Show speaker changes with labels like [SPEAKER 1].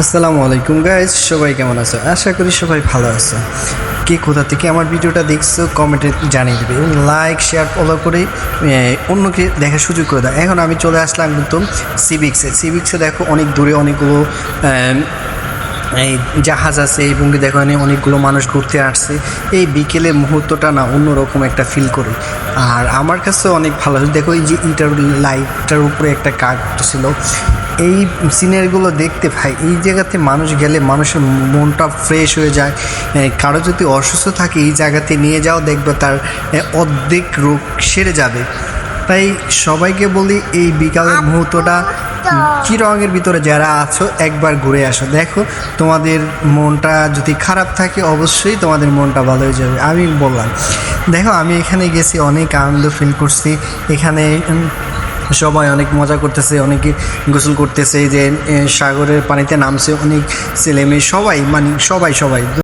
[SPEAKER 1] আসসালামু আলাইকুম গাইজ সবাই কেমন আছো? আশা করি সবাই ভালো আছো। কে কোথা থেকে আমার ভিডিওটা দেখছ কমেন্টে জানিয়ে দেবে। এবং লাইক শেয়ার ফলো করে অন্যকে দেখার সুযোগ করে দাও। এখন আমি চলে আসলাম কিন্তু সিভিক্সে সিভিক্সে দেখো অনেক দূরে অনেকগুলো এই জাহাজ আছে এবং দেখো এখানে অনেকগুলো মানুষ ঘুরতে আসছে। এই বিকেলের মুহূর্তটা না অন্যরকম একটা ফিল করে। আর আমার কাছে অনেক ভালো। দেখো এই যে ইটার লাইটটার উপরে একটা কাঠ ছিল। এই সিনারিগুলো দেখতে ভাই এই জায়গাতে মানুষ গেলে মানুষের মনটা ফ্রেশ হয়ে যায়। কারও যদি অসুস্থ থাকে এই জায়গাতে নিয়ে যাও দেখবে তার অর্ধেক রোগ সেরে যাবে। তাই সবাইকে বলি এই বিকালের মুহূর্তটা কি রঙের ভিতরে যারা আছো একবার ঘুরে আসো। দেখো তোমাদের মনটা যদি খারাপ থাকে অবশ্যই তোমাদের মনটা ভালো হয়ে যাবে। আমি বললাম দেখো আমি এখানে গেছি অনেক আনন্দ ফিল করছি। এখানে সবাই অনেক মজা করতেছে, অনেকে গোসল করতেছে যে সাগরের পানিতে নামছে অনেক ছেলে মেয়ে সবাই মানে সবাই সবাই।